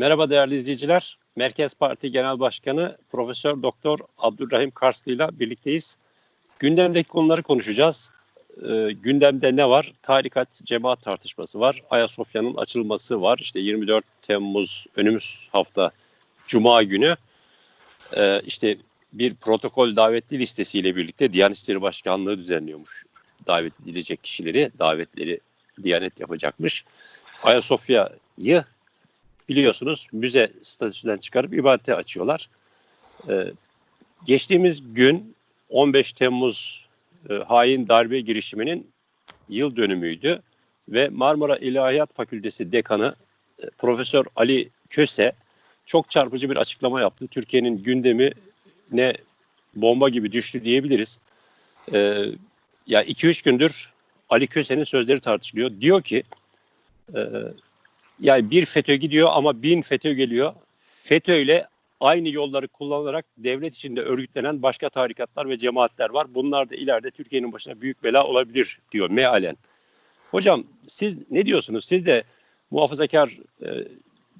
Merhaba değerli izleyiciler. Merkez Parti Genel Başkanı Profesör Doktor Abdurrahim Karslı ile birlikteyiz. Gündemdeki konuları konuşacağız. Ee, gündemde ne var? Tarikat cemaat tartışması var. Ayasofya'nın açılması var. İşte 24 Temmuz önümüz hafta Cuma günü ee, işte bir protokol davetli listesiyle birlikte Diyanet İşleri Başkanlığı düzenliyormuş. Davet edilecek kişileri, davetleri Diyanet yapacakmış. Ayasofya'yı biliyorsunuz müze statüsünden çıkarıp ibadete açıyorlar. Ee, geçtiğimiz gün 15 Temmuz e, hain darbe girişiminin yıl dönümüydü ve Marmara İlahiyat Fakültesi Dekanı e, Profesör Ali Köse çok çarpıcı bir açıklama yaptı. Türkiye'nin gündemi ne bomba gibi düştü diyebiliriz. Ee, ya 2-3 gündür Ali Köse'nin sözleri tartışılıyor. Diyor ki e, yani bir FETÖ gidiyor ama bin FETÖ geliyor. FETÖ ile aynı yolları kullanarak devlet içinde örgütlenen başka tarikatlar ve cemaatler var. Bunlar da ileride Türkiye'nin başına büyük bela olabilir diyor mealen. Hocam siz ne diyorsunuz? Siz de muhafazakar e,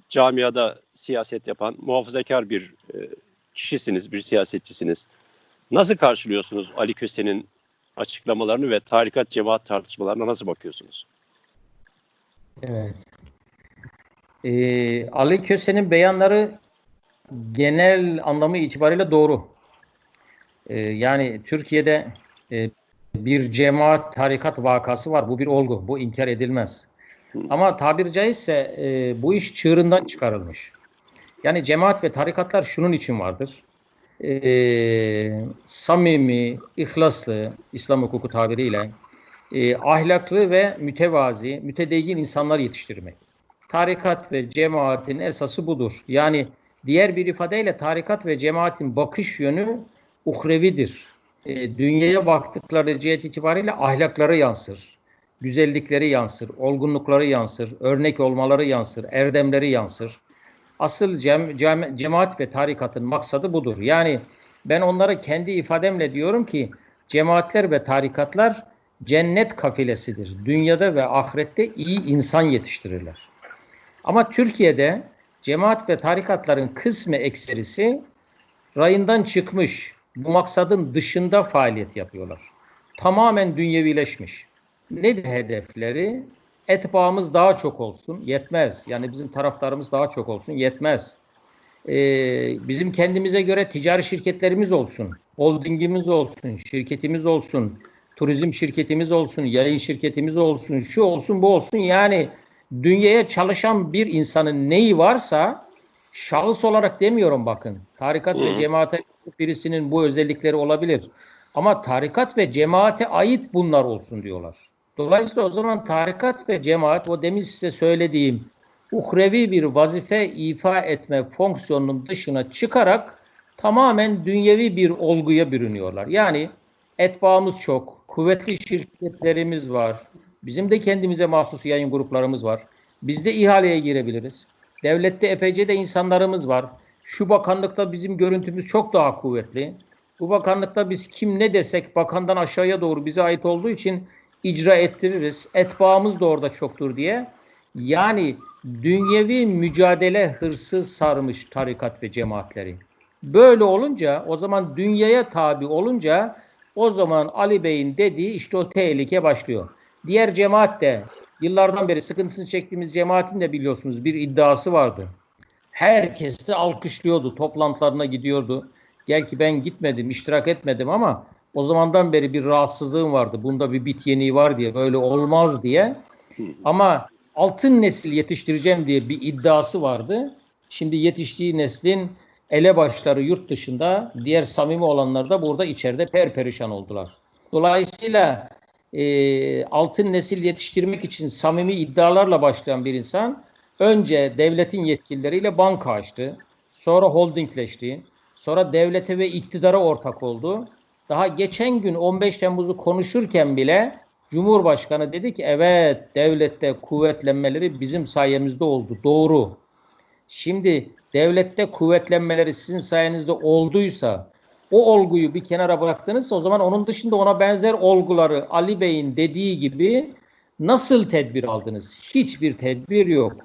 camiada siyaset yapan muhafazakar bir e, kişisiniz, bir siyasetçisiniz. Nasıl karşılıyorsunuz Ali Köse'nin açıklamalarını ve tarikat cemaat tartışmalarına nasıl bakıyorsunuz? Evet. Ee, Ali Köse'nin beyanları genel anlamı itibariyle doğru. Ee, yani Türkiye'de e, bir cemaat tarikat vakası var. Bu bir olgu. Bu inkar edilmez. Ama tabiri caizse e, bu iş çığırından çıkarılmış. Yani cemaat ve tarikatlar şunun için vardır. E, samimi, ihlaslı, İslam hukuku tabiriyle e, ahlaklı ve mütevazi, mütedeyyin insanlar yetiştirmek. Tarikat ve cemaatin esası budur. Yani diğer bir ifadeyle tarikat ve cemaatin bakış yönü uhrevidir. E, dünyaya baktıkları cihet itibariyle ahlakları yansır. Güzellikleri yansır, olgunlukları yansır, örnek olmaları yansır, erdemleri yansır. Asıl cem, cem, cemaat ve tarikatın maksadı budur. Yani ben onlara kendi ifademle diyorum ki cemaatler ve tarikatlar cennet kafilesidir. Dünyada ve ahirette iyi insan yetiştirirler. Ama Türkiye'de cemaat ve tarikatların kısmı ekserisi rayından çıkmış, bu maksadın dışında faaliyet yapıyorlar. Tamamen dünyevileşmiş. Nedir hedefleri? Etbaamız daha çok olsun, yetmez. Yani bizim taraftarımız daha çok olsun, yetmez. Ee, bizim kendimize göre ticari şirketlerimiz olsun, holdingimiz olsun, şirketimiz olsun, turizm şirketimiz olsun, yayın şirketimiz olsun, şu olsun, bu olsun. Yani dünyaya çalışan bir insanın neyi varsa şahıs olarak demiyorum bakın. Tarikat ve cemaate birisinin bu özellikleri olabilir. Ama tarikat ve cemaate ait bunlar olsun diyorlar. Dolayısıyla o zaman tarikat ve cemaat o demin size söylediğim uhrevi bir vazife ifa etme fonksiyonunun dışına çıkarak tamamen dünyevi bir olguya bürünüyorlar. Yani etbaımız çok, kuvvetli şirketlerimiz var, bizim de kendimize mahsus yayın gruplarımız var. Biz de ihaleye girebiliriz. Devlette epeyce de insanlarımız var. Şu bakanlıkta bizim görüntümüz çok daha kuvvetli. Bu bakanlıkta biz kim ne desek bakandan aşağıya doğru bize ait olduğu için icra ettiririz. Etbaamız da orada çoktur diye. Yani dünyevi mücadele hırsı sarmış tarikat ve cemaatleri. Böyle olunca o zaman dünyaya tabi olunca o zaman Ali Bey'in dediği işte o tehlike başlıyor. Diğer cemaat de yıllardan beri sıkıntısını çektiğimiz cemaatin de biliyorsunuz bir iddiası vardı. Herkes de alkışlıyordu, toplantılarına gidiyordu. Gel ki ben gitmedim, iştirak etmedim ama o zamandan beri bir rahatsızlığım vardı. Bunda bir bit yeniği var diye, böyle olmaz diye. Ama altın nesil yetiştireceğim diye bir iddiası vardı. Şimdi yetiştiği neslin elebaşları yurt dışında, diğer samimi olanlar da burada içeride perperişan oldular. Dolayısıyla e, altın nesil yetiştirmek için samimi iddialarla başlayan bir insan önce devletin yetkilileriyle banka açtı, sonra holdingleşti, sonra devlete ve iktidara ortak oldu. Daha geçen gün 15 Temmuz'u konuşurken bile Cumhurbaşkanı dedi ki evet devlette kuvvetlenmeleri bizim sayemizde oldu. Doğru. Şimdi devlette kuvvetlenmeleri sizin sayenizde olduysa o olguyu bir kenara bıraktınız o zaman onun dışında ona benzer olguları Ali Bey'in dediği gibi nasıl tedbir aldınız? Hiçbir tedbir yok.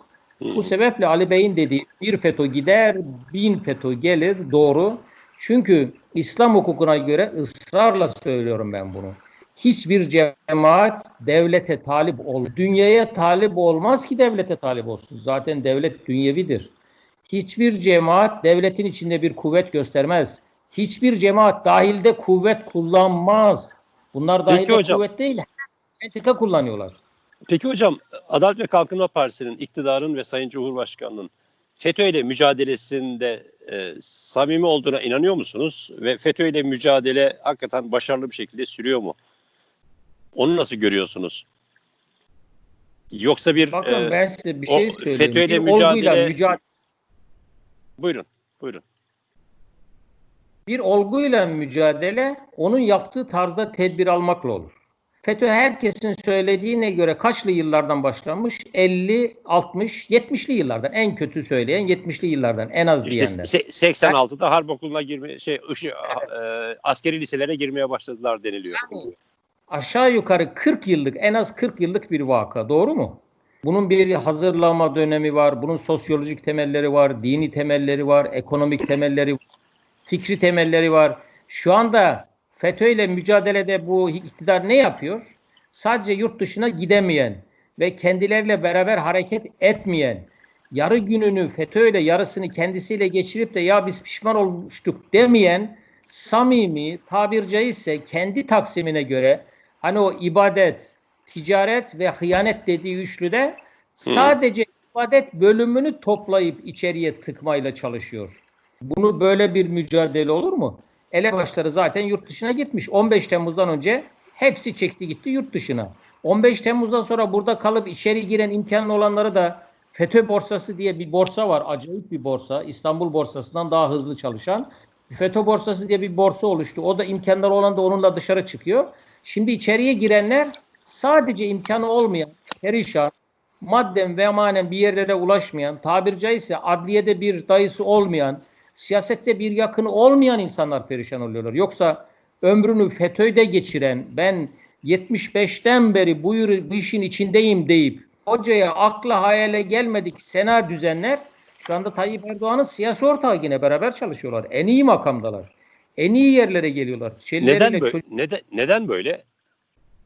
Bu sebeple Ali Bey'in dediği bir FETÖ gider, bin FETÖ gelir doğru. Çünkü İslam hukukuna göre ısrarla söylüyorum ben bunu. Hiçbir cemaat devlete talip ol. Dünyaya talip olmaz ki devlete talip olsun. Zaten devlet dünyevidir. Hiçbir cemaat devletin içinde bir kuvvet göstermez. Hiçbir cemaat dahilde kuvvet kullanmaz. Bunlar Peki dahilde hocam. kuvvet değil, entrika kullanıyorlar. Peki hocam Adalet ve Kalkınma Partisi'nin iktidarın ve Sayın Cumhurbaşkanı'nın FETÖ ile mücadelesinde e, samimi olduğuna inanıyor musunuz? Ve FETÖ ile mücadele hakikaten başarılı bir şekilde sürüyor mu? Onu nasıl görüyorsunuz? Yoksa bir Bakın e, ben size bir şey söyleyeyim. FETÖ'yle bir olguyla mücadele- mücadele buyurun buyurun. Bir olguyla mücadele onun yaptığı tarzda tedbir almakla olur. FETÖ herkesin söylediğine göre kaçlı yıllardan başlamış? 50, 60, 70'li yıllardan. En kötü söyleyen 70'li yıllardan en az İşte diyenler. se- 86'da harp okuluna girme şey ışı, e, askeri liselere girmeye başladılar deniliyor. Aşağı yukarı 40 yıllık en az 40 yıllık bir vaka doğru mu? Bunun bir hazırlama dönemi var, bunun sosyolojik temelleri var, dini temelleri var, ekonomik temelleri var, fikri temelleri var. Şu anda FETÖ ile mücadelede bu iktidar ne yapıyor? Sadece yurt dışına gidemeyen ve kendileriyle beraber hareket etmeyen, yarı gününü FETÖ ile yarısını kendisiyle geçirip de ya biz pişman olmuştuk demeyen samimi tabir caizse kendi taksimine göre hani o ibadet, ticaret ve hıyanet dediği üçlüde sadece ibadet bölümünü toplayıp içeriye tıkmayla çalışıyor. Bunu böyle bir mücadele olur mu? Elebaşları zaten yurt dışına gitmiş. 15 Temmuz'dan önce hepsi çekti gitti yurt dışına. 15 Temmuz'dan sonra burada kalıp içeri giren imkanı olanları da FETÖ borsası diye bir borsa var. Acayip bir borsa. İstanbul borsasından daha hızlı çalışan. FETÖ borsası diye bir borsa oluştu. O da imkanları olan da onunla dışarı çıkıyor. Şimdi içeriye girenler sadece imkanı olmayan, perişan, madden ve manen bir yerlere ulaşmayan, tabir caizse adliyede bir dayısı olmayan, siyasette bir yakını olmayan insanlar perişan oluyorlar. Yoksa ömrünü FETÖ'de geçiren, ben 75'ten beri bu, bu işin içindeyim deyip hocaya akla hayale gelmedik sena düzenler şu anda Tayyip Erdoğan'ın siyasi ortağı yine beraber çalışıyorlar. En iyi makamdalar. En iyi yerlere geliyorlar. Neden böyle? çocuk- Neden neden böyle?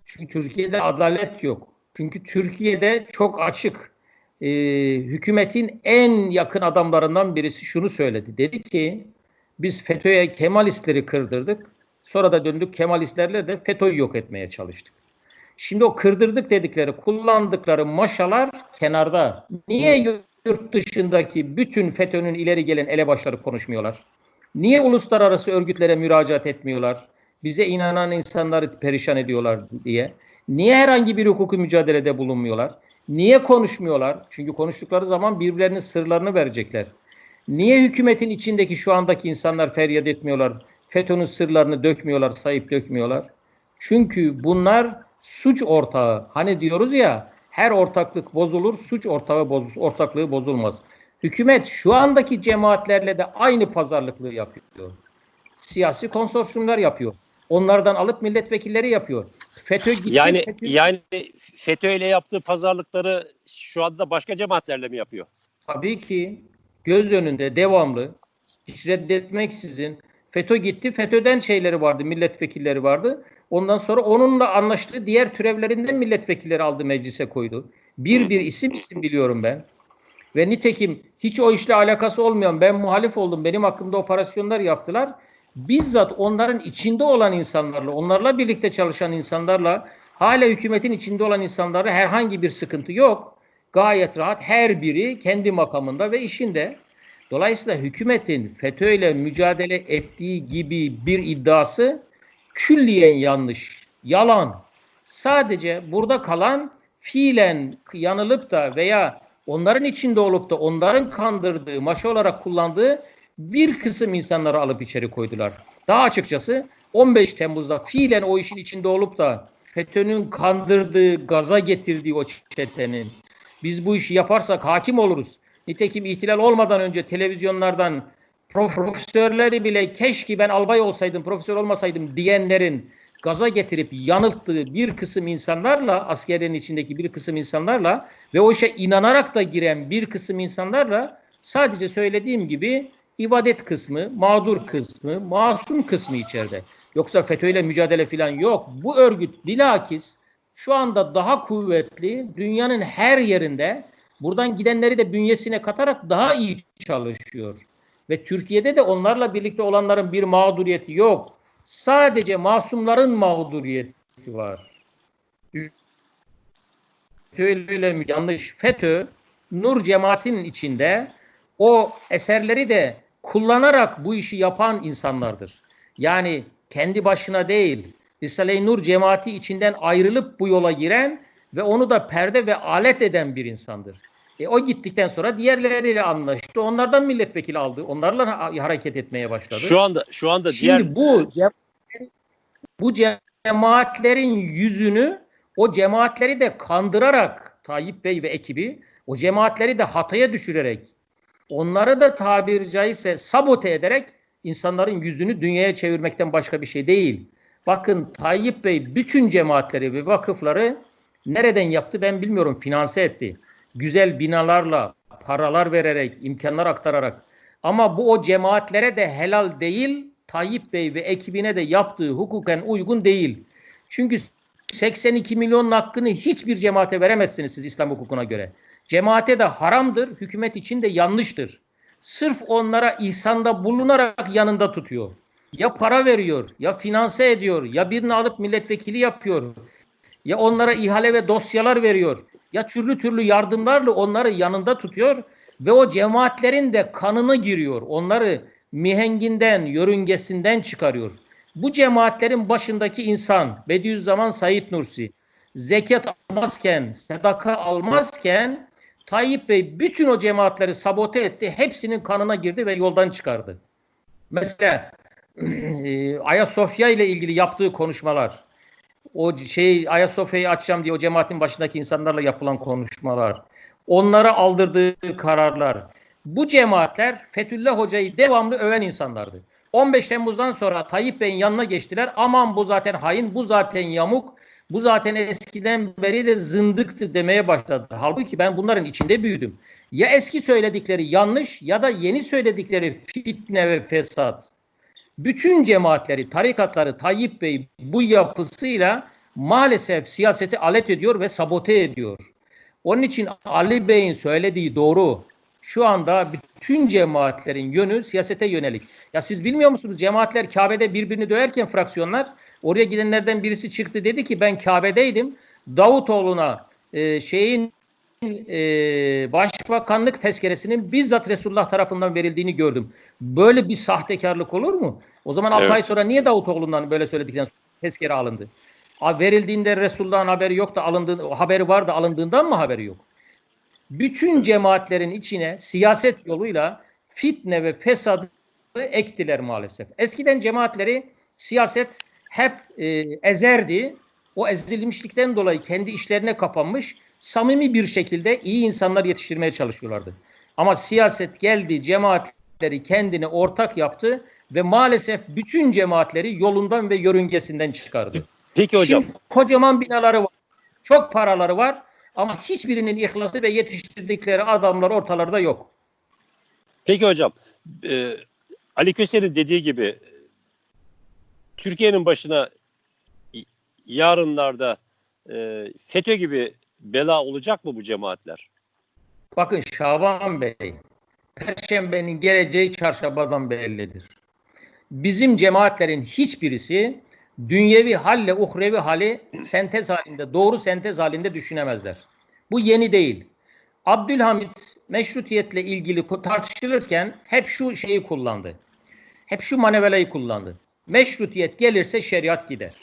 çünkü Türkiye'de adalet yok. Çünkü Türkiye'de çok açık. Ee, hükümetin en yakın adamlarından birisi şunu söyledi. Dedi ki biz FETÖ'ye Kemalistleri kırdırdık. Sonra da döndük Kemalistlerle de FETÖ'yü yok etmeye çalıştık. Şimdi o kırdırdık dedikleri, kullandıkları maşalar kenarda. Niye yurt dışındaki bütün FETÖ'nün ileri gelen elebaşları konuşmuyorlar? Niye uluslararası örgütlere müracaat etmiyorlar? Bize inanan insanları perişan ediyorlar diye. Niye herhangi bir hukuki mücadelede bulunmuyorlar? Niye konuşmuyorlar? Çünkü konuştukları zaman birbirlerinin sırlarını verecekler. Niye hükümetin içindeki şu andaki insanlar feryat etmiyorlar? FETÖ'nün sırlarını dökmüyorlar, sayıp dökmüyorlar. Çünkü bunlar suç ortağı. Hani diyoruz ya her ortaklık bozulur, suç ortağı boz, ortaklığı bozulmaz. Hükümet şu andaki cemaatlerle de aynı pazarlıklığı yapıyor. Siyasi konsorsiyumlar yapıyor. Onlardan alıp milletvekilleri yapıyor. FETÖ gitti. Yani FETÖ- yani FETÖ ile yaptığı pazarlıkları şu anda başka cemaatlerle mi yapıyor? Tabii ki göz önünde devamlı hiç reddetmeksizin FETÖ gitti. FETÖ'den şeyleri vardı, milletvekilleri vardı. Ondan sonra onunla anlaştığı diğer türevlerinden milletvekilleri aldı meclise koydu. Bir bir isim isim biliyorum ben. Ve nitekim hiç o işle alakası olmayan ben muhalif oldum. Benim hakkımda operasyonlar yaptılar. Bizzat onların içinde olan insanlarla, onlarla birlikte çalışan insanlarla, hala hükümetin içinde olan insanlarla herhangi bir sıkıntı yok. Gayet rahat her biri kendi makamında ve işinde. Dolayısıyla hükümetin FETÖ ile mücadele ettiği gibi bir iddiası külliyen yanlış, yalan. Sadece burada kalan fiilen yanılıp da veya onların içinde olup da onların kandırdığı, maşa olarak kullandığı bir kısım insanları alıp içeri koydular. Daha açıkçası 15 Temmuz'da fiilen o işin içinde olup da FETÖ'nün kandırdığı, gaza getirdiği o çetenin biz bu işi yaparsak hakim oluruz. Nitekim ihtilal olmadan önce televizyonlardan profesörleri bile keşke ben albay olsaydım, profesör olmasaydım diyenlerin gaza getirip yanılttığı bir kısım insanlarla, askerin içindeki bir kısım insanlarla ve o işe inanarak da giren bir kısım insanlarla sadece söylediğim gibi ibadet kısmı, mağdur kısmı, masum kısmı içeride. Yoksa FETÖ'yle mücadele falan yok. Bu örgüt bilakis şu anda daha kuvvetli, dünyanın her yerinde buradan gidenleri de bünyesine katarak daha iyi çalışıyor. Ve Türkiye'de de onlarla birlikte olanların bir mağduriyeti yok. Sadece masumların mağduriyeti var. Öyle yanlış. FETÖ, Nur cemaatinin içinde o eserleri de kullanarak bu işi yapan insanlardır. Yani kendi başına değil, Risale-i Nur cemaati içinden ayrılıp bu yola giren ve onu da perde ve alet eden bir insandır. E, o gittikten sonra diğerleriyle anlaştı. Onlardan milletvekili aldı. Onlarla hareket etmeye başladı. Şu anda şu anda Şimdi diğer bu bu cemaatlerin yüzünü o cemaatleri de kandırarak Tayyip Bey ve ekibi o cemaatleri de hataya düşürerek onları da tabiri caizse sabote ederek insanların yüzünü dünyaya çevirmekten başka bir şey değil. Bakın Tayyip Bey bütün cemaatleri ve vakıfları nereden yaptı ben bilmiyorum finanse etti. Güzel binalarla, paralar vererek, imkanlar aktararak. Ama bu o cemaatlere de helal değil, Tayyip Bey ve ekibine de yaptığı hukuken uygun değil. Çünkü 82 milyonun hakkını hiçbir cemaate veremezsiniz siz İslam hukukuna göre. Cemaate de haramdır, hükümet için de yanlıştır. Sırf onlara ihsanda bulunarak yanında tutuyor. Ya para veriyor, ya finanse ediyor, ya birini alıp milletvekili yapıyor, ya onlara ihale ve dosyalar veriyor, ya türlü türlü yardımlarla onları yanında tutuyor ve o cemaatlerin de kanını giriyor. Onları mihenginden, yörüngesinden çıkarıyor. Bu cemaatlerin başındaki insan Bediüzzaman Said Nursi zekat almazken, sadaka almazken Tayyip Bey bütün o cemaatleri sabote etti. Hepsinin kanına girdi ve yoldan çıkardı. Mesela e, Ayasofya ile ilgili yaptığı konuşmalar, o şey Ayasofya'yı açacağım diye o cemaatin başındaki insanlarla yapılan konuşmalar, onlara aldırdığı kararlar. Bu cemaatler Fethullah Hoca'yı devamlı öven insanlardı. 15 Temmuz'dan sonra Tayyip Bey'in yanına geçtiler. Aman bu zaten hain, bu zaten yamuk, bu zaten eskiden beri de zındıktı demeye başladılar. Halbuki ben bunların içinde büyüdüm. Ya eski söyledikleri yanlış ya da yeni söyledikleri fitne ve fesat. Bütün cemaatleri, tarikatları Tayyip Bey bu yapısıyla maalesef siyaseti alet ediyor ve sabote ediyor. Onun için Ali Bey'in söylediği doğru. Şu anda bütün cemaatlerin yönü siyasete yönelik. Ya siz bilmiyor musunuz cemaatler Kabe'de birbirini döverken fraksiyonlar oraya gidenlerden birisi çıktı dedi ki ben Kabe'deydim. Davutoğlu'na e, şeyin e, başbakanlık tezkeresinin bizzat Resulullah tarafından verildiğini gördüm. Böyle bir sahtekarlık olur mu? O zaman 6 Evet. ay sonra niye Davutoğlu'ndan böyle söyledikten sonra tezkere alındı? Verildiğinde Resulullah'ın haberi yok da alındığı haberi var da alındığından mı haberi yok? Bütün cemaatlerin içine siyaset yoluyla fitne ve fesadı ektiler maalesef. Eskiden cemaatleri siyaset hep e, ezerdi. O ezilmişlikten dolayı kendi işlerine kapanmış, samimi bir şekilde iyi insanlar yetiştirmeye çalışıyorlardı. Ama siyaset geldi, cemaatleri kendine ortak yaptı ve maalesef bütün cemaatleri yolundan ve yörüngesinden çıkardı. Peki hocam Şimdi kocaman binaları var, çok paraları var ama hiçbirinin ihlası ve yetiştirdikleri adamlar ortalarda yok. Peki hocam, e, Ali Köse'nin dediği gibi Türkiye'nin başına yarınlarda e, FETÖ gibi bela olacak mı bu cemaatler? Bakın Şaban Bey, Perşembenin geleceği çarşambadan bellidir. Bizim cemaatlerin hiçbirisi dünyevi halle uhrevi hali sentez halinde, doğru sentez halinde düşünemezler. Bu yeni değil. Abdülhamit meşrutiyetle ilgili tartışılırken hep şu şeyi kullandı. Hep şu manevelayı kullandı. Meşrutiyet gelirse şeriat gider.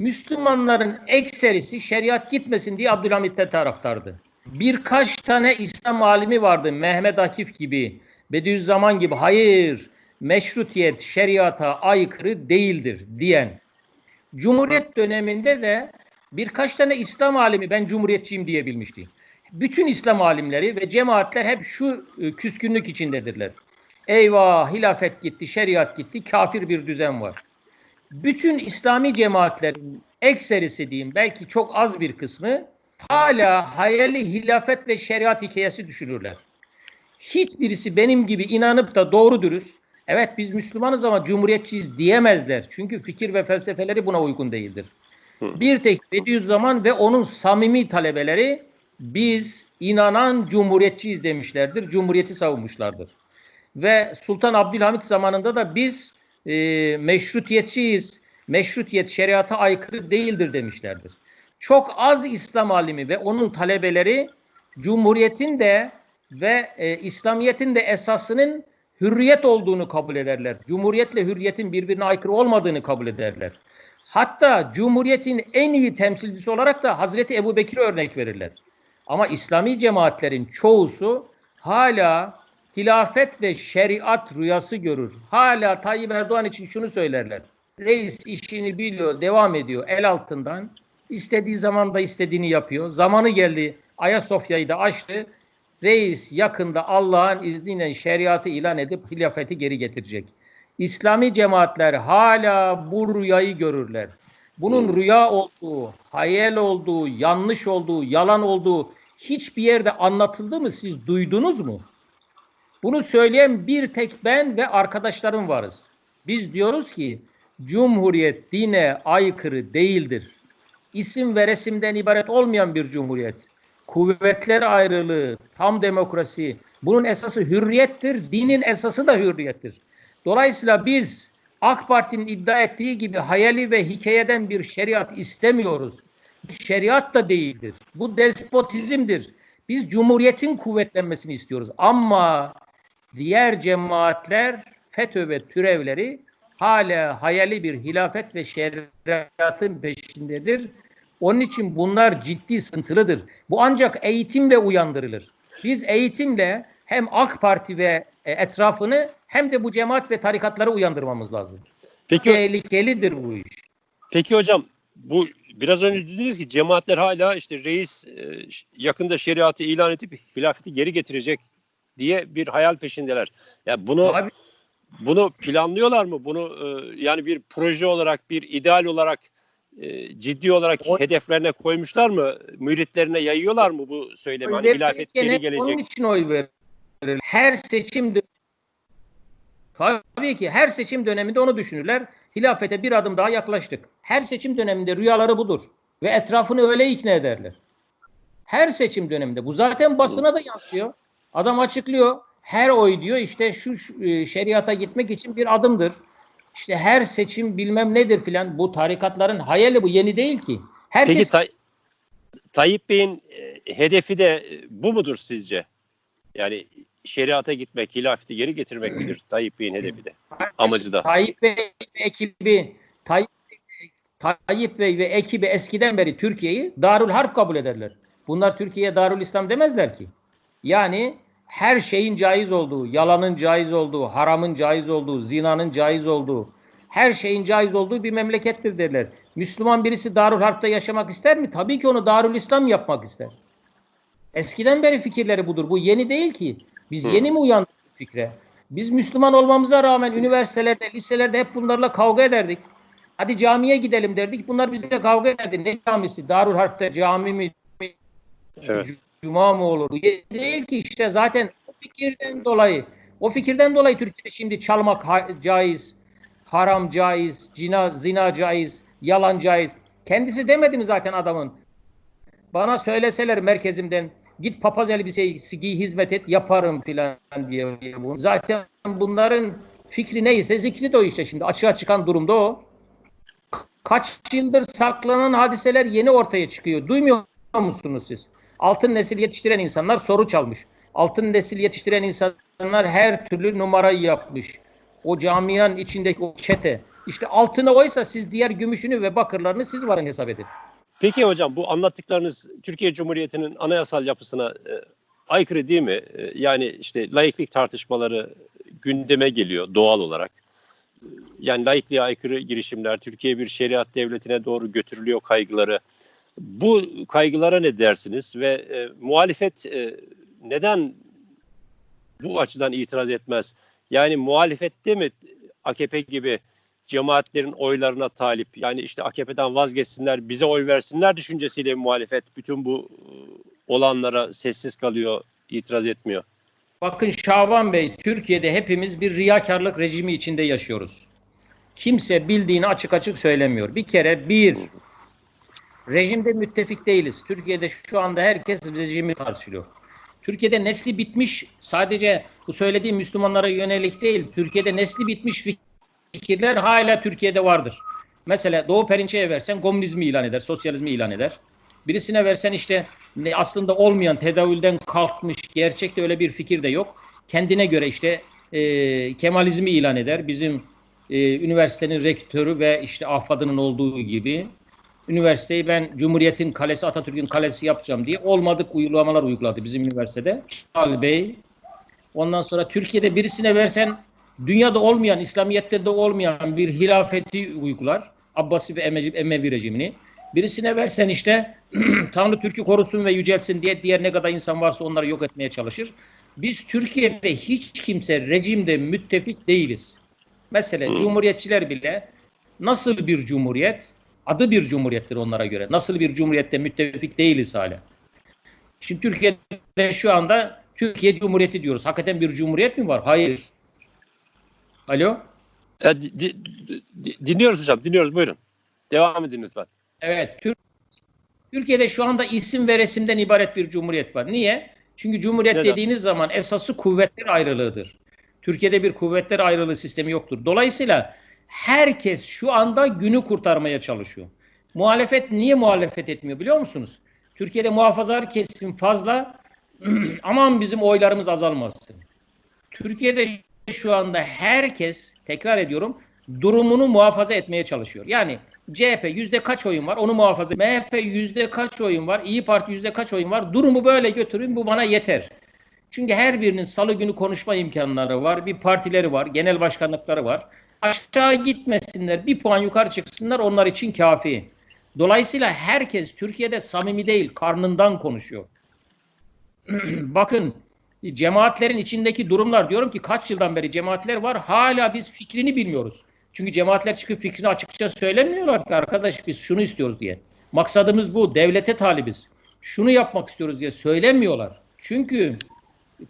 Müslümanların ekserisi şeriat gitmesin diye Abdülhamit'te taraftardı. Birkaç tane İslam alimi vardı. Mehmet Akif gibi, Bediüzzaman gibi. Hayır, meşrutiyet şeriata aykırı değildir diyen. Cumhuriyet döneminde de birkaç tane İslam alimi ben cumhuriyetçiyim diyebilmişti. Bütün İslam alimleri ve cemaatler hep şu e, küskünlük içindedirler. Eyvah hilafet gitti, şeriat gitti, kafir bir düzen var. bütün İslami cemaatlerin ekserisi diyeyim belki çok az bir kısmı hala hayali hilafet ve şeriat hikayesi düşünürler. Hiçbirisi benim gibi inanıp da doğru dürüst evet biz Müslümanız ama cumhuriyetçiyiz diyemezler. Çünkü fikir ve felsefeleri buna uygun değildir. Bir tek Bediüzzaman ve onun samimi talebeleri biz inanan cumhuriyetçiyiz demişlerdir. Cumhuriyeti savunmuşlardır. Ve Sultan Abdülhamit zamanında da biz e, meşrutiyetçiyiz, meşrutiyet şeriata aykırı değildir demişlerdir. Çok az İslam alimi ve onun talebeleri Cumhuriyetin de ve e, İslamiyet'in de esasının hürriyet olduğunu kabul ederler. Cumhuriyetle hürriyetin birbirine aykırı olmadığını kabul ederler. Hatta Cumhuriyet'in en iyi temsilcisi olarak da Hazreti Ebu Bekir'e örnek verirler. Ama İslami cemaatlerin çoğusu hala hilafet ve şeriat rüyası görür. Hala Tayyip Erdoğan için şunu söylerler. Reis işini biliyor, devam ediyor el altından. İstediği zaman da istediğini yapıyor. Zamanı geldi. Ayasofya'yı da açtı. Reis yakında Allah'ın izniyle şeriatı ilan edip hilafeti geri getirecek. İslami cemaatler hala bu rüyayı görürler. Bunun rüya olduğu, hayal olduğu, yanlış olduğu, yalan olduğu hiçbir yerde anlatıldı mı? Siz duydunuz mu? Bunu söyleyen bir tek ben ve arkadaşlarım varız. Biz diyoruz ki Cumhuriyet dine aykırı değildir. İsim ve resimden ibaret olmayan bir cumhuriyet. Kuvvetler ayrılığı, tam demokrasi, bunun esası hürriyettir, dinin esası da hürriyettir. Dolayısıyla biz AK Parti'nin iddia ettiği gibi hayali ve hikayeden bir şeriat istemiyoruz. Şeriat da değildir. Bu despotizmdir. Biz cumhuriyetin kuvvetlenmesini istiyoruz. Ama diğer cemaatler FETÖ ve türevleri hala hayali bir hilafet ve şeriatın peşindedir. Onun için bunlar ciddi sıkıntılıdır. Bu ancak eğitimle uyandırılır. Biz eğitimle hem AK Parti ve e, etrafını hem de bu cemaat ve tarikatları uyandırmamız lazım. Peki, Tehlikelidir bu iş. peki hocam bu biraz önce dediniz ki cemaatler hala işte reis e, yakında şeriatı ilan edip hilafeti geri getirecek diye bir hayal peşindeler. Ya bunu Abi, bunu planlıyorlar mı? Bunu e, yani bir proje olarak, bir ideal olarak e, ciddi olarak O- hedeflerine koymuşlar mı? Müritlerine yayıyorlar mı bu söylemi? Hani hilafet geri gelecek. Onun için oy verilir. Her seçim Tabii ki her seçim döneminde onu düşünürler. Hilafete bir adım daha yaklaştık. Her seçim döneminde rüyaları budur. Ve etrafını öyle ikna ederler. Her seçim döneminde. Bu zaten basına da yansıyor. Adam açıklıyor. Her oy diyor işte şu e, şeriata gitmek için bir adımdır. İşte her seçim bilmem nedir filan. Bu tarikatların hayali bu yeni değil ki. Herkes Peki Tay- Tayyip Bey'in e, hedefi de e, bu mudur sizce? Yani şeriata gitmek, hilafeti geri getirmek midir Tayyip Bey'in hedefi de? Amacı da. Tayyip Bey ve ekibi Tayyip, Tayyip Bey ve ekibi eskiden beri Türkiye'yi Darül Harp kabul ederler. Bunlar Türkiye'ye Darül İslam demezler ki. Yani her şeyin caiz olduğu, yalanın caiz olduğu, haramın caiz olduğu, zinanın caiz olduğu, her şeyin caiz olduğu bir memlekettir derler. Müslüman birisi Darül Harp'ta yaşamak ister mi? Tabii ki onu Darül İslam yapmak ister. Eskiden beri fikirleri budur. Bu yeni değil ki. Biz Hı. yeni mi uyandık bu fikre? Biz Müslüman olmamıza rağmen üniversitelerde, liselerde hep bunlarla kavga ederdik. Hadi camiye gidelim derdik. Bunlar bizimle kavga ederdi. Ne camisi? Darül Harp'te cami mi? Evet. Cuma mı olur? Değil ki işte zaten o fikirden dolayı. O fikirden dolayı Türkiye'de şimdi çalmak ha- caiz, haram caiz, zina, zina caiz, yalan caiz. Kendisi demedi mi zaten adamın? Bana söyleseler merkezimden git papaz elbisesi giy hizmet et yaparım filan diye. Bu. Zaten bunların fikri neyse zikri de o işte şimdi açığa çıkan durumda o. Kaç yıldır saklanan hadiseler yeni ortaya çıkıyor. Duymuyor musunuz siz? Altın nesil yetiştiren insanlar soru çalmış. Altın nesil yetiştiren insanlar her türlü numarayı yapmış. O camianın içindeki o çete. İşte altını oysa siz diğer gümüşünü ve bakırlarını siz varın hesap edin. Peki hocam bu anlattıklarınız Türkiye Cumhuriyeti'nin anayasal yapısına e, aykırı değil mi? E, yani işte laiklik tartışmaları gündeme geliyor doğal olarak. E, Yani laikliğe aykırı girişimler, Türkiye bir şeriat devletine doğru götürülüyor kaygıları. Bu kaygılara ne dersiniz ve e, muhalefet e, neden bu açıdan itiraz etmez? Yani muhalefette mi AKP gibi cemaatlerin oylarına talip yani işte AKP'den vazgeçsinler bize oy versinler düşüncesiyle muhalefet bütün bu e, olanlara sessiz kalıyor, itiraz etmiyor. Bakın Şaban Bey, Türkiye'de hepimiz bir riyakarlık rejimi içinde yaşıyoruz. Kimse bildiğini açık açık söylemiyor. Bir kere bir, rejimde müttefik değiliz. Türkiye'de şu anda herkes rejimi tartışıyor. Türkiye'de nesli bitmiş, sadece bu söylediğim Müslümanlara yönelik değil, Türkiye'de nesli bitmiş fikirler hala Türkiye'de vardır. Mesela Doğu Perinçe'ye versen komünizmi ilan eder, sosyalizmi ilan eder. Birisine versen işte aslında olmayan tedavülden kalkmış, gerçekte öyle bir fikir de yok. Kendine göre işte e, Kemalizmi ilan eder. Bizim e, üniversitenin rektörü ve işte afadının olduğu gibi üniversiteyi ben Cumhuriyet'in kalesi, Atatürk'ün kalesi yapacağım diye olmadık uygulamalar uyguladı bizim üniversitede. Al Bey. Ondan sonra Türkiye'de birisine versen dünyada olmayan, İslamiyet'te de olmayan bir hilafeti uygular. Abbasi ve Emevi rejimini. Birisine versen işte Tanrı Türk'ü korusun ve yücelsin diye diğer ne kadar insan varsa onları yok etmeye çalışır. Biz Türkiye'de hiç kimse rejimde müttefik değiliz. Mesela cumhuriyetçiler bile nasıl bir cumhuriyet? Adı bir cumhuriyettir onlara göre. Nasıl bir cumhuriyette müttefik değiliz hala. Şimdi Türkiye'de şu anda Türkiye Cumhuriyeti diyoruz. Hakikaten bir cumhuriyet mi var? Hayır. Alo? E, di, di, dinliyoruz hocam. Dinliyoruz. Buyurun. Devam edin lütfen. Evet. Tür Türkiye'de şu anda isim ve resimden ibaret bir cumhuriyet var. Niye? Çünkü cumhuriyet Neden? dediğiniz zaman esası kuvvetler ayrılığıdır. Türkiye'de bir kuvvetler ayrılığı sistemi yoktur. Dolayısıyla herkes şu anda günü kurtarmaya çalışıyor. Muhalefet niye muhalefet etmiyor biliyor musunuz? Türkiye'de muhafazakar kesim fazla aman bizim oylarımız azalmasın. Türkiye'de şu anda herkes tekrar ediyorum durumunu muhafaza etmeye çalışıyor. Yani CHP yüzde kaç oyun var onu muhafaza. MHP yüzde kaç oyun var? İyi Parti yüzde kaç oyun var? Durumu böyle götürün bu bana yeter. Çünkü her birinin salı günü konuşma imkanları var. Bir partileri var. Genel başkanlıkları var. Aşağı gitmesinler. Bir puan yukarı çıksınlar onlar için kafi. Dolayısıyla herkes Türkiye'de samimi değil. Karnından konuşuyor. Bakın cemaatlerin içindeki durumlar diyorum ki kaç yıldan beri cemaatler var. Hala biz fikrini bilmiyoruz. Çünkü cemaatler çıkıp fikrini açıkça söylemiyorlar ki arkadaş biz şunu istiyoruz diye. Maksadımız bu. Devlete talibiz. Şunu yapmak istiyoruz diye söylemiyorlar. Çünkü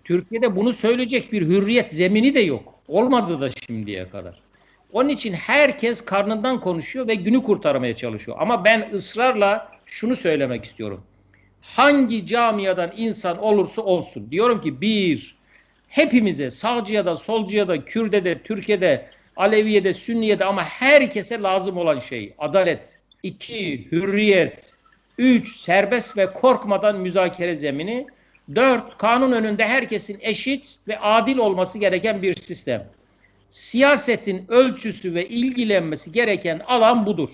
Türkiye'de bunu söyleyecek bir hürriyet zemini de yok. Olmadı da şimdiye kadar. Onun için herkes karnından konuşuyor ve günü kurtarmaya çalışıyor. Ama ben ısrarla şunu söylemek istiyorum. Hangi camiadan insan olursa olsun diyorum ki bir, hepimize sağcıya da solcuya da Kürde de Türkiye'de Aleviye de Sünniye de ama herkese lazım olan şey adalet. iki hürriyet. Üç serbest ve korkmadan müzakere zemini. Dört kanun önünde herkesin eşit ve adil olması gereken bir sistem. Siyasetin ölçüsü ve ilgilenmesi gereken alan budur.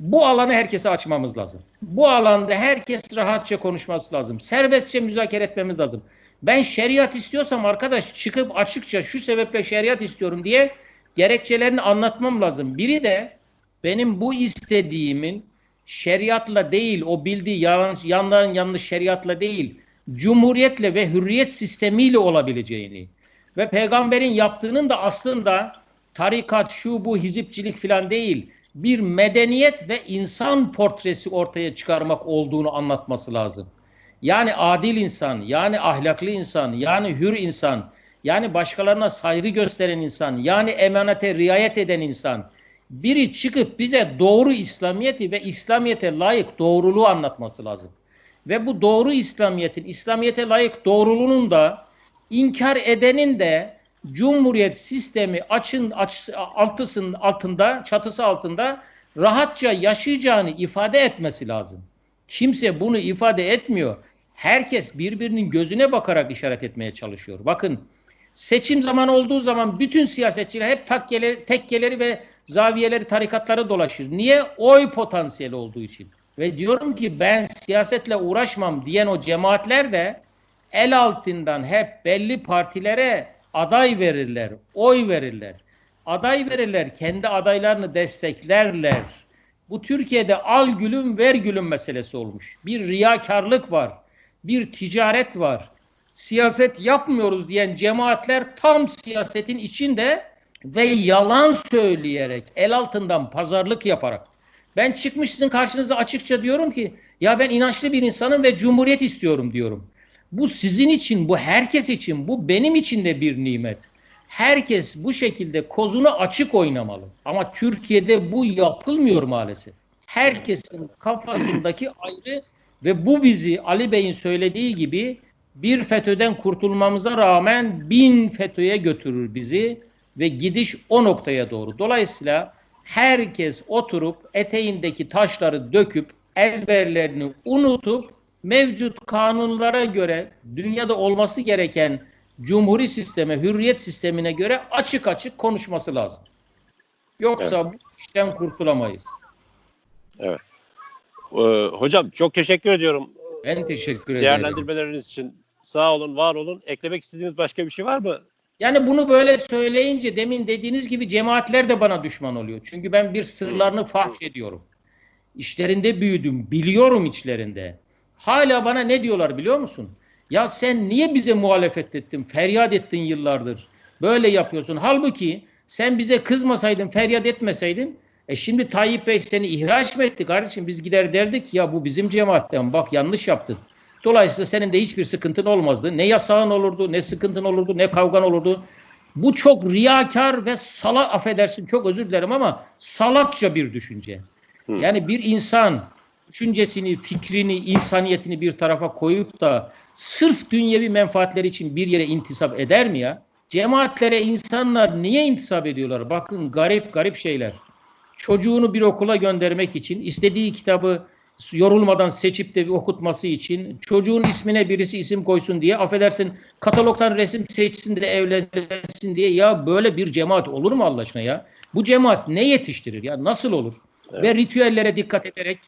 Bu alanı herkese açmamız lazım. Bu alanda herkes rahatça konuşması lazım. Serbestçe müzakere etmemiz lazım. Ben şeriat istiyorsam arkadaş çıkıp açıkça şu sebeple şeriat istiyorum diye gerekçelerini anlatmam lazım. Biri de benim bu istediğimin şeriatla değil, o bildiği yanlış, yandan yanlış şeriatla değil, cumhuriyetle ve hürriyet sistemiyle olabileceğini ve peygamberin yaptığının da aslında tarikat, şu bu, hizipçilik falan değil, bir medeniyet ve insan portresi ortaya çıkarmak olduğunu anlatması lazım. Yani adil insan, yani ahlaklı insan, yani hür insan, yani başkalarına saygı gösteren insan, yani emanete riayet eden insan, biri çıkıp bize doğru İslamiyet'i ve İslamiyet'e layık doğruluğu anlatması lazım. Ve bu doğru İslamiyet'in, İslamiyet'e layık doğruluğunun da inkar edenin de Cumhuriyet sistemi açın aç, altısının altında, çatısı altında rahatça yaşayacağını ifade etmesi lazım. Kimse bunu ifade etmiyor. Herkes birbirinin gözüne bakarak işaret etmeye çalışıyor. Bakın Seçim zamanı olduğu zaman bütün siyasetçiler hep takkeleri, tekkeleri ve zaviyeleri, tarikatları dolaşır. Niye? Oy potansiyeli olduğu için. Ve diyorum ki ben siyasetle uğraşmam diyen o cemaatler de el altından hep belli partilere aday verirler, oy verirler. Aday verirler, kendi adaylarını desteklerler. Bu Türkiye'de al gülüm ver gülüm meselesi olmuş. Bir riyakarlık var, bir ticaret var siyaset yapmıyoruz diyen cemaatler tam siyasetin içinde ve yalan söyleyerek, el altından pazarlık yaparak. Ben çıkmış sizin karşınıza açıkça diyorum ki ya ben inançlı bir insanım ve cumhuriyet istiyorum diyorum. Bu sizin için, bu herkes için, bu benim için de bir nimet. Herkes bu şekilde kozunu açık oynamalı. Ama Türkiye'de bu yapılmıyor maalesef. Herkesin kafasındaki ayrı ve bu bizi Ali Bey'in söylediği gibi bir FETÖ'den kurtulmamıza rağmen bin FETÖ'ye götürür bizi ve gidiş o noktaya doğru. Dolayısıyla herkes oturup eteğindeki taşları döküp ezberlerini unutup mevcut kanunlara göre dünyada olması gereken cumhuri sisteme, hürriyet sistemine göre açık açık konuşması lazım. Yoksa bu işten kurtulamayız. Evet. Ee, hocam çok teşekkür ediyorum Ben teşekkür ederim. değerlendirmeleriniz için. Sağ olun, var olun. Eklemek istediğiniz başka bir şey var mı? Yani bunu böyle söyleyince demin dediğiniz gibi cemaatler de bana düşman oluyor. Çünkü ben bir sırlarını fahş ediyorum. İşlerinde büyüdüm. Biliyorum içlerinde. Hala bana ne diyorlar biliyor musun? Ya sen niye bize muhalefet ettin? Feryat ettin yıllardır. Böyle yapıyorsun. Halbuki sen bize kızmasaydın, feryat etmeseydin e şimdi Tayyip Bey seni ihraç mı etti kardeşim? Biz gider derdik ya bu bizim cemaatten bak yanlış yaptın. Dolayısıyla senin de hiçbir sıkıntın olmazdı. Ne yasağın olurdu, ne sıkıntın olurdu, ne kavgan olurdu. Bu çok riyakar ve salak affedersin çok özür dilerim ama salakça bir düşünce. Hı. Yani bir insan düşüncesini, fikrini, insaniyetini bir tarafa koyup da sırf dünyevi menfaatleri için bir yere intisap eder mi ya? Cemaatlere insanlar niye intisap ediyorlar? Bakın garip garip şeyler. Çocuğunu bir okula göndermek için, istediği kitabı yorulmadan seçip de bir okutması için, çocuğun ismine birisi isim koysun diye, affedersin katalogdan resim seçsin de evlensin diye ya böyle bir cemaat olur mu Allah aşkına ya? Bu cemaat ne yetiştirir ya? Nasıl olur? Evet. Ve ritüellere dikkat ederek,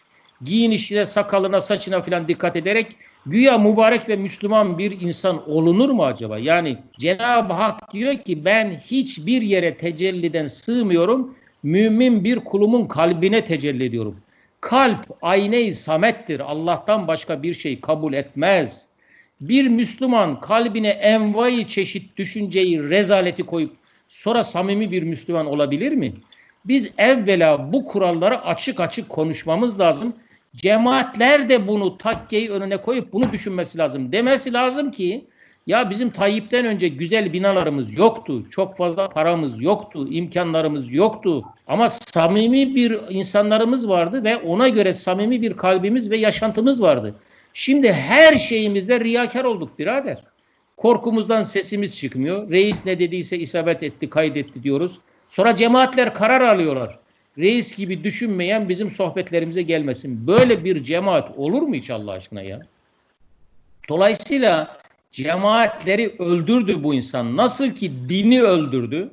giyinişine, sakalına, saçına falan dikkat ederek güya mübarek ve Müslüman bir insan olunur mu acaba? Yani Cenab-ı Hak diyor ki ben hiçbir yere tecelliden sığmıyorum. Mümin bir kulumun kalbine tecelli ediyorum. Kalp ayne-i samettir. Allah'tan başka bir şey kabul etmez. Bir Müslüman kalbine envai çeşit düşünceyi, rezaleti koyup sonra samimi bir Müslüman olabilir mi? Biz evvela bu kuralları açık açık konuşmamız lazım. Cemaatler de bunu takkeyi önüne koyup bunu düşünmesi lazım. Demesi lazım ki ya bizim Tayyip'ten önce güzel binalarımız yoktu. Çok fazla paramız yoktu. imkanlarımız yoktu. Ama samimi bir insanlarımız vardı ve ona göre samimi bir kalbimiz ve yaşantımız vardı. Şimdi her şeyimizde riyakar olduk birader. Korkumuzdan sesimiz çıkmıyor. Reis ne dediyse isabet etti, kaydetti diyoruz. Sonra cemaatler karar alıyorlar. Reis gibi düşünmeyen bizim sohbetlerimize gelmesin. Böyle bir cemaat olur mu hiç Allah aşkına ya? Dolayısıyla cemaatleri öldürdü bu insan. Nasıl ki dini öldürdü.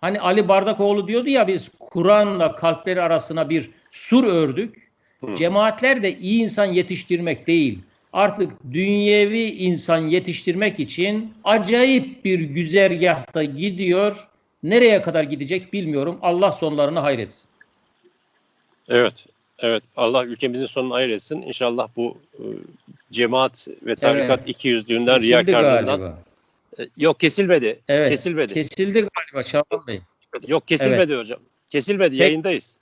Hani Ali Bardakoğlu diyordu ya biz Kur'an'la kalpleri arasına bir sur ördük. Hı. Cemaatler de iyi insan yetiştirmek değil. Artık dünyevi insan yetiştirmek için acayip bir güzergahta gidiyor. Nereye kadar gidecek bilmiyorum. Allah sonlarını hayretsin. Evet. Evet. Allah ülkemizin sonunu hayır etsin. İnşallah bu e, cemaat ve tarikat Evet. iki yüzlüğünden, Kesildi riyakarlığından galiba. E, yok kesilmedi. Evet. Kesilmedi. Kesildi galiba Şaban Bey. yok kesilmedi hocam. Kesilmedi. Peki. Yayındayız.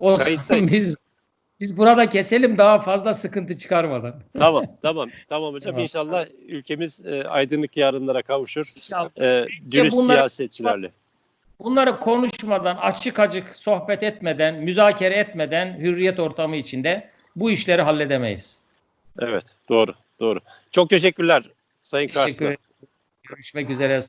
O Kayıttayız. biz biz burada keselim daha fazla sıkıntı çıkarmadan. Tamam. tamam. Tamam hocam. Tamam. İnşallah ülkemiz e, aydınlık yarınlara kavuşur. İnşallah. E, dürüst bunları- siyasetçilerle. Bunları konuşmadan, açık açık sohbet etmeden, müzakere etmeden hürriyet ortamı içinde bu işleri halledemeyiz. Evet. Doğru. Doğru. Çok teşekkürler Sayın Teşekkür Karslan. Görüşmek üzere.